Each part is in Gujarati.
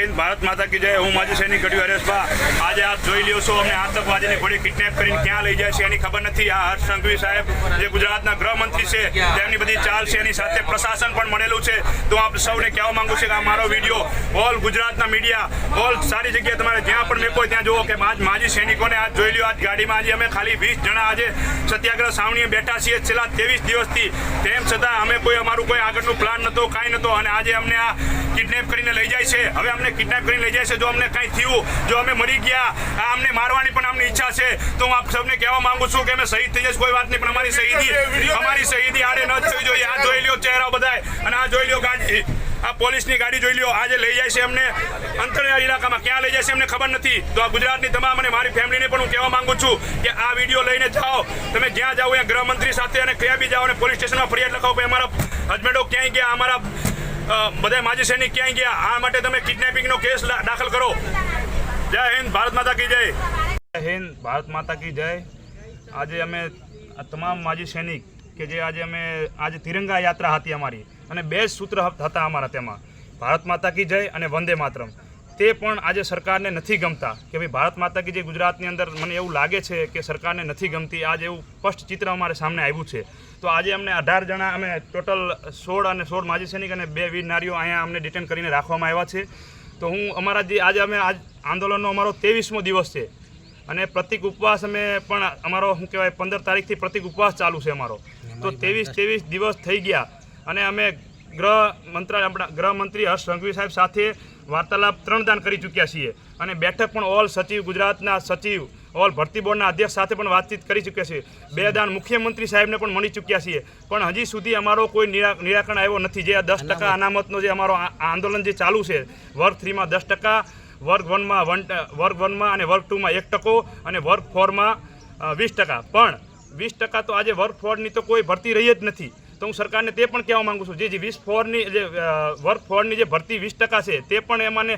હિન્દ, ભારત માતા કી જય. હું માજી સૈનિક ગઢવી હરેશભા આજે આપ જોઈ લ્યો છો, અમને આતંકવાદીને ફરી કિડનેપ કરીને ક્યાં લઈ જાય છે એની ખબર નથી. આ હર્ષ સંઘવી સાહેબ, જે ગુજરાતના ગૃહમંત્રી છે, તેમની બધી ચાલ છે, એની સાથે પ્રશાસન પણ મળેલું છે. તો આપ સૌને કહેવા માંગુ છું કે આ મારો વીડિયો ઓલ ગુજરાતના મીડિયા, ઓલ સારી જગ્યાએ તમારે જ્યાં પણ મેં કોઈ ત્યાં જુઓ કે આજ માજી સૈનિકોને આજ જોઈ લ્યો, આજ ગાડીમાં આજે અમે ખાલી વીસ જણા આજે સત્યાગ્રહ સાવણીએ બેઠા છીએ. છેલ્લા ત્રેવીસ દિવસથી તેમ છતાં અમે કોઈ અમારું કોઈ આગળનું પ્લાન નહોતો, કાંઈ નહોતો. અને આજે અમને આ કિડનેપ કરીને લઈ જાય છે. હવે અમને કિડનેપ કરી લઈ જાય છે જો અમને કંઈ થયું જો અમે મરી ગયા આ અમને મારવાની પણ અમને ઈચ્છા છે તો હું આપ સૌને કહેવા માંગુ છું કે અમે શહીદ થઈ જશે કોઈ વાત નહીં પણ અમારી શહીદી અમારી શહીદી આડે ન થવી જોઈએ આ જોઈ લ્યો ચહેરા બધાય અને આ જોઈ લ્યો ગાડી આ પોલીસની ગાડી જોઈ લ્યો આજે લઈ જાય છે અમને અંતરિયાળ ઇલાકામાં ક્યાં લઈ જાય છે અમને ખબર નથી તો આ ગુજરાતની તમામ અને મારી ફેમિલીને પણ હું કહેવા માંગુ છું કે આ વીડિયો લઈને જાઓ તમે જ્યાં જાઓ ત્યાં ગૃહમંત્રી સાથે અને ક્યાં બી જાઓ અને પોલીસ સ્ટેશનમાં ફરિયાદ લખાવો ભાઈ અમારા હસબન્ડો ક્યાંય ગયા અમારા બધા માજી સૈનિક ક્યાંય ગયા? આ માટે તમે કિડનેપિંગનો કેસ દાખલ કરો. જય હિન્દ, ભારત માતા કી જય. જય હિન્દ, ભારત માતા કી જય. આજે અમે તમામ માજી સૈનિક કે જે આજે અમે, આજે તિરંગા યાત્રા હતી અમારી અને બે સૂત્ર હતા અમારા તેમાં. ભારત માતા કી જય અને વંદે માતરમ. તે પણ આજે સરકારને નથી ગમતા કે ભાઈ ભારત માતા કી જે ગુજરાતની અંદર મને એવું લાગે છે કે સરકારને નથી ગમતી આજે એવું સ્પષ્ટ ચિત્ર અમારે સામે આવ્યું છે. તો આજે અમને અઢાર જણા અમે ટોટલ સોળ અને સોળ માજી સૈનિક અને બે વીર નારીઓ અહીંયા અમને ડિટેન કરીને રાખવામાં આવ્યા છે. તો હું અમારા જે આજે અમે આજ આંદોલનનો અમારો ત્રેવીસમો દિવસ છે. અને પ્રતિક ઉપવાસ અમે પણ અમારો શું કહેવાય પંદર તારીખથી પ્રતિક ઉપવાસ ચાલુ છે અમારો. તો ત્રેવીસ ત્રેવીસ દિવસ થઈ ગયા. અને અમે ગૃહ મંત્રાલય આપણા ગૃહમંત્રી હર્ષ સંઘવી સાહેબ સાથે વાર્તાલાપ ત્રણ દાન કરી ચૂક્યા છીએ. અને બેઠક પણ ઓલ સચિવ ગુજરાતના સચિવ ઓલ ભરતી બોર્ડના અધ્યક્ષ સાથે પણ વાતચીત કરી ચૂક્યા છીએ. બે દાન મુખ્યમંત્રી સાહેબને પણ મળી ચૂક્યા છીએ. પણ હજી સુધી અમારો કોઈ નિરા નિરાકરણ આવ્યો નથી. જે આ દસ ટકા અનામતનો જે અમારો આંદોલન જે ચાલુ છે વર્ગ થ્રીમાં દસ ટકા વર્ગ વનમાં વન વર્ગ વનમાં અને વર્ગ ટુમાં એક ટકો અને વર્ગ ફોરમાં વીસ ટકા. પણ વીસ ટકા તો આજે વર્ગ ફોરની તો કોઈ ભરતી રહી જ નથી. તો હું સરકારને તે પણ કહેવા માગું છું. જે વીસ ફોરની જે વર્ક ફોરની જે ભરતી વીસ ટકા છે, તે પણ એમાંને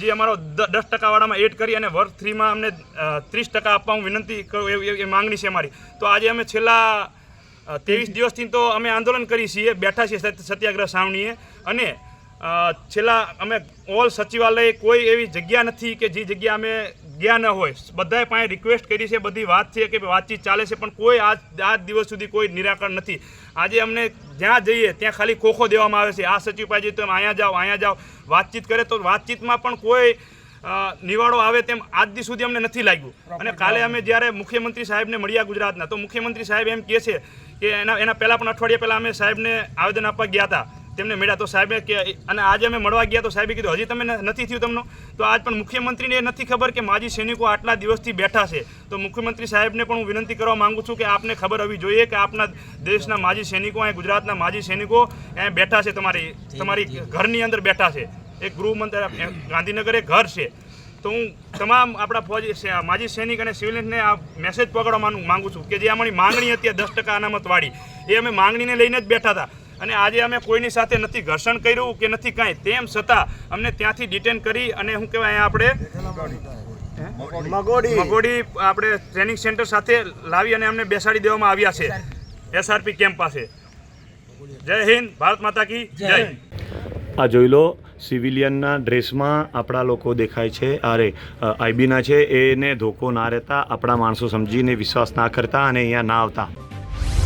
જે અમારો દસ ટકાવાળામાં એડ કરી અને વર્ક થ્રીમાં અમને ત્રીસ ટકા આપવા હું વિનંતી કરું માગણી માંગણી છે અમારી. તો આજે અમે છેલ્લા ત્રેવીસ દિવસથી તો અમે આંદોલન કરી છીએ, બેઠા છીએ સત્યાગ્રહ સાવણીએ અને છેલ્લા અમે ઓલ સચિવાલય કોઈ એવી જગ્યા નથી કે જે જગ્યા અમે ગયા ન હોય. બધાએ પાસે રિક્વેસ્ટ કરી છે બધી વાત છે કે વાતચીત ચાલે છે પણ કોઈ આજ આજ દિવસ સુધી કોઈ નિરાકરણ નથી. આજે અમને જ્યાં જઈએ ત્યાં ખાલી ખોખો દેવામાં આવે છે. આ સચિવ પાસે જઈએ તો તમે અહીંયા જાઓ અહીંયા જાઓ વાતચીત કરે તો વાતચીતમાં પણ કોઈ નિવાડો આવે તેમ આજ દી સુધી અમને નથી લાગ્યું. અને કાલે અમે જ્યારે મુખ્યમંત્રી સાહેબને મળ્યા ગુજરાતના તો મુખ્યમંત્રી સાહેબ એમ કહે છે કે એના એના પહેલાં પણ અઠવાડિયા પહેલાં અમે સાહેબને આવેદન આપવા ગયા હતા. તેમને મળ્યા તો સાહેબે કે અને આજે અમે મળવા ગયા તો સાહેબે કીધું, હજી તમે નથી થયું તમને? તો આજ પણ મુખ્યમંત્રીને એ નથી ખબર કે માજી સૈનિકો આટલા દિવસથી બેઠા છે. તો મુખ્યમંત્રી સાહેબને પણ હું વિનંતી કરવા માગું છું કે આપને ખબર હોવી જોઈએ કે આપના દેશના માજી સૈનિકો અહીં ગુજરાતના માજી સૈનિકો અહીં બેઠા છે તમારી તમારી ઘરની અંદર બેઠા છે. એક ગૃહ મંત્રી ગાંધીનગર એક ઘર છે. તો હું તમામ આપણા ફોજી માજી સૈનિક અને સિવિલિયન્સને આ મેસેજ પકડવા માંગુ છું કે જે અમારી માંગણી હતી દસ ટકા અનામતવાળી, એ અમે માંગણીને લઈને જ બેઠા હતા. અને આજે અમે કોઈની સાથે નથી ઘર્ષણ કર્યું કે નથી કાંઈ. તેમ છતાં અમને ત્યાંથી ડિટેન કરી અને શું કહેવાય અહીંયા આપણે મગોડી. મગોડી. આપણે ટ્રેનિંગ સેન્ટર સાથે લાવી અને અમને બેસાડી દેવામાં આવ્યા છે. એસઆરપી કેમ્પ પાસે. જય હિન્દ ભારત માતા કી જય. આ જોઈ લો સિવિલિયનના ડ્રેસમાં આપણા લોકો દેખાય છે. અરે આઈબીના છે. એને ધોકો ના રહેતા આપણા માણસો સમજીને વિશ્વાસ ના કરતા અને અહીંયા ના આવતા.